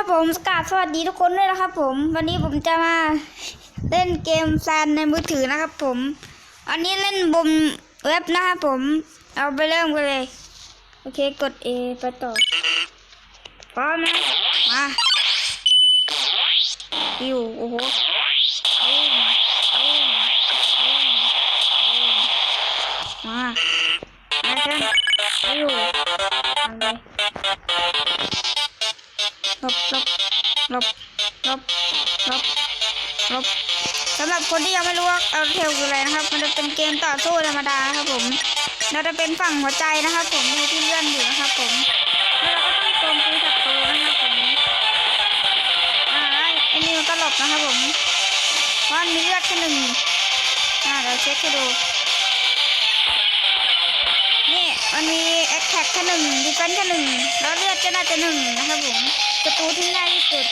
ครับผมสกาดสวัสดีทุกคนด้วยนะครับ ผม วันนี้ผมจะมาเล่นเกมแซนในมือถือนะครับ ผม อันนี้เล่นบนเว็บนะครับผม เอาไปเริ่มกันเลย โอเคกด A ไปต่อพร้อมนะมา บลบลบลบสำหรับคนที่ยังไม่รู้ว่าเอาเทลคืออะไรนะครับ มันจะเป็นเกมต่อสู้ธรรมดาครับผมเราจะเป็นฝั่งหัวใจนะครับ ผมมีที่เลื่อนอยู่นะครับผมแล้วเราก็ต้องโจมตีศัตรูนะครับผมอ่าไอ้นี่มันก็หลบนะครับผมเพรามันมีเลือดแค่หนึ่งอ่าเดี๋ยวเช็คให้ดูนี่มันมีแอคแท็กแค่หนึ่งดีเฟนแค่หนึ่งแล้วเลือดก็น่าจะหนึ่งนะครับผมศัตรูที่ง่ายที่สุด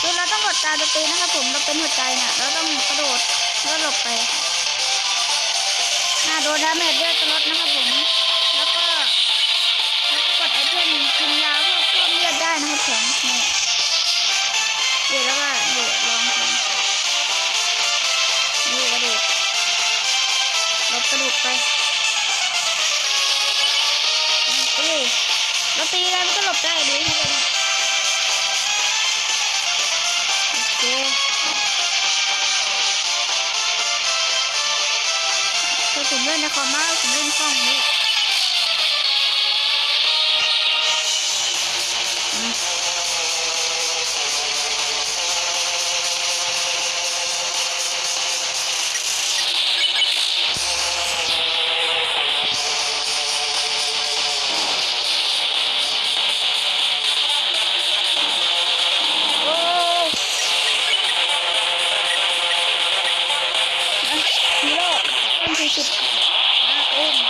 คือเราต้องกดตาจะตีนะครับผมเราเป็นหัวใจเนี่ยเราต้องกระโดดแล้วหลบไปอ่าโดนดาเมจเลือดจะลดนะครับผมแล้วก็แล้วก็กดไอเทมกินยาเพื่อเพิ่มเลือดได้นะครับผมนี่เดี๋ยวแล้วก็เดี๋ยวลองกันนี่กระดูกลบกระดูกไปตีเราตีอะไรมันก็หลบได้ดีครับ คือผมเล่นในคอมมากผมเล่นกล้องนี้ ต้น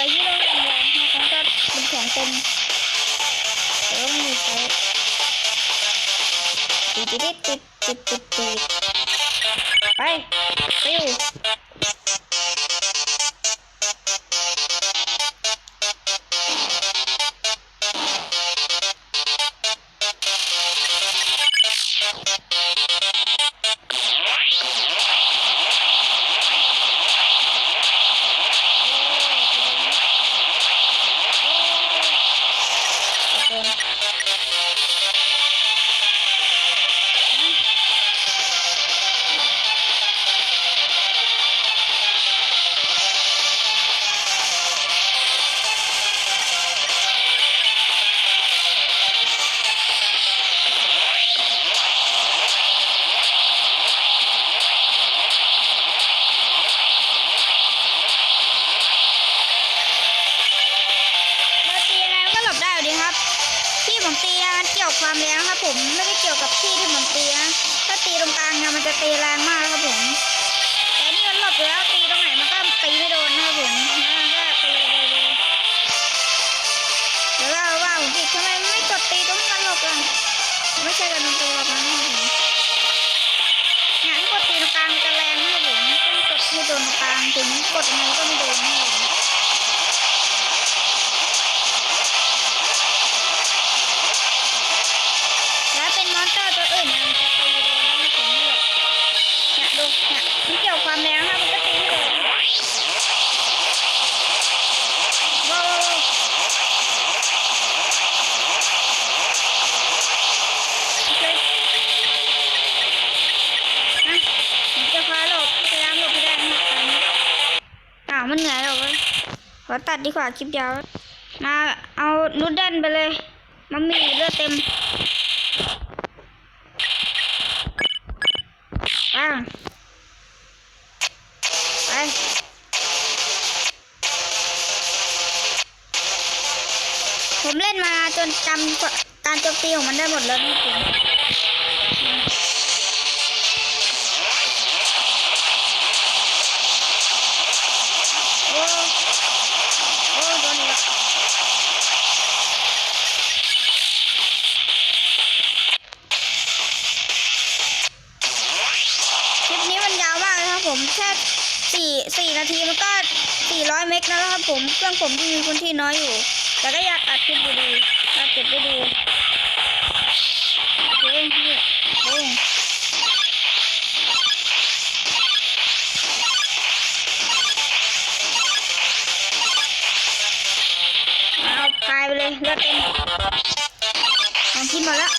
ลือยี่โร่อย่างเดียวนะคะก็เป็นของเต็มแต่ว่าไม่มีใช้ติดติดติดติดติดติดไปไปอยู่ ที่ผมตีอะมันเกี่ยวความแรงครับผมไม่ได้เกี่ยวกับที่ที่ผมตีนะถ้าตีตรงกลางเนี่ยมันจะตีแรงมากครับผม แต่นี่มันหลบแล้วตีตรงไหนมันก็ตีไม่โดนนะครับผมแล้วมันก็ตีเลยเดี๋ยวว่าว่าผมผิดทำไมไม่กดตีตรงที่มันหลบล่ะไม่ใช่กันตรงตัวหรอกนะนะครับผมเนี่ยถ้ากดตีตรงกลางมันจะแรงนะครับผมต้องกดให้โดนตรงกลางถึงกดยังไงก็ไม่โดนนะครับ ดูเนี่ยมันเกี่ยวความแรงครับมันก็ตีไม่โดนว้าวว้าวว้าวโอเคนะจะคว้าหลบพยายามหลบให้ได้นะอ้าวมันเหนื่อยหรอกเว้ยขอตัดดีกว่าคลิปยาวมาเอานูดเดิลไปเลย มันมีเลือดเต็ม นจำการโจมตีของมันได้หมดแล้วนี่ผมโอ้โอ้โดนอีกแล้วคลิปนี้มันยาวมากเลยครับผมแค่สี่สี่นาทีมันก็สี่ร้อยเมกนะครับผมเครื่องผมที่มีพื้นที่น้อยอยู่ แต่ก็อยากอัดคลิปดีๆ เก็บไว้ดูเฮ้ยเฮ้ยเฮ้ยเอาพายไปเลยเลือดเต็มของกินมดแล้ว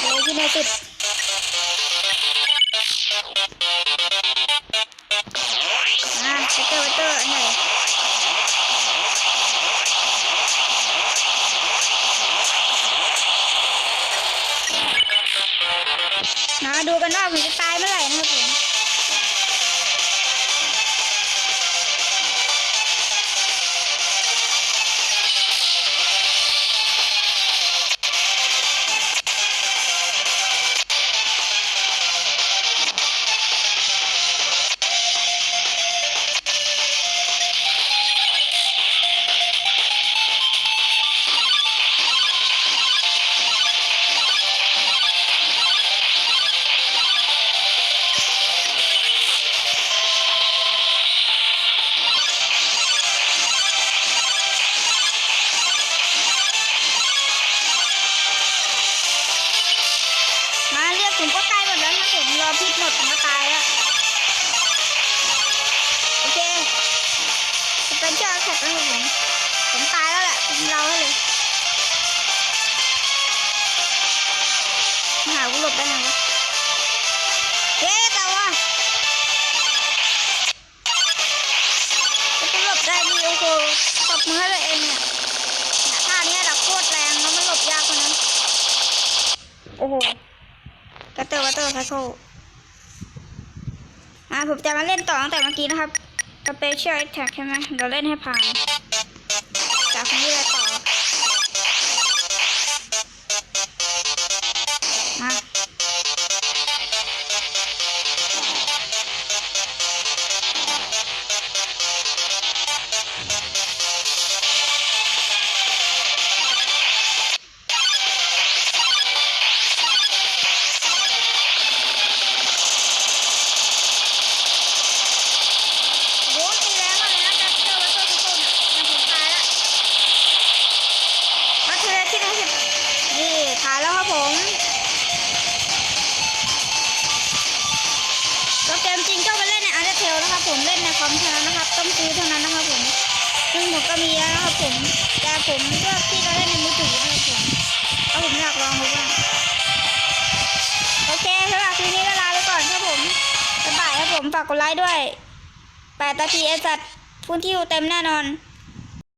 เลยที่ในติด มาดูกันว่าผมจะตายเมื่อไหร่นะครับผม เป็นเจ้าแท็กแล้วครับผมผมตายแล้วแหละผมเราให้เลยมาหากูหลบได้ไงวะเฮ้แต่ว่าจะหลบได้ดีโอ้โหตบมือให้ตัวเองเนี่ยท่านี้ดักโคตรแรงแล้วมันหลบยากกว่านั้นโอ้โหกระเตอร์กระเตอร์คาโซอ่าผมจะมาเล่นต่อตั้งแต่เมื่อกี้นะครับ สเปเชียลแอท็กใช่ไหมเราเล่นให้ผ่านจากนี้เลย ผมเล่นในคอมเท่านั้นนะครับ ต้องซื้อเท่านั้นนะครับผมซึ่งผมก็มีแล้วนะครับผมแต่ผมเลือกที่จะเล่นในมือถือนะครับผมเพราะผมอยากลองดูบ้างโอเคสำหรับคลิปนี้ก็ลาไปก่อนครับผมบ๊ายบายครับผมฝากกดไลค์ด้วยแปดนาทีไอสัตว์พื้นที่อยู่เต็มแน่นอน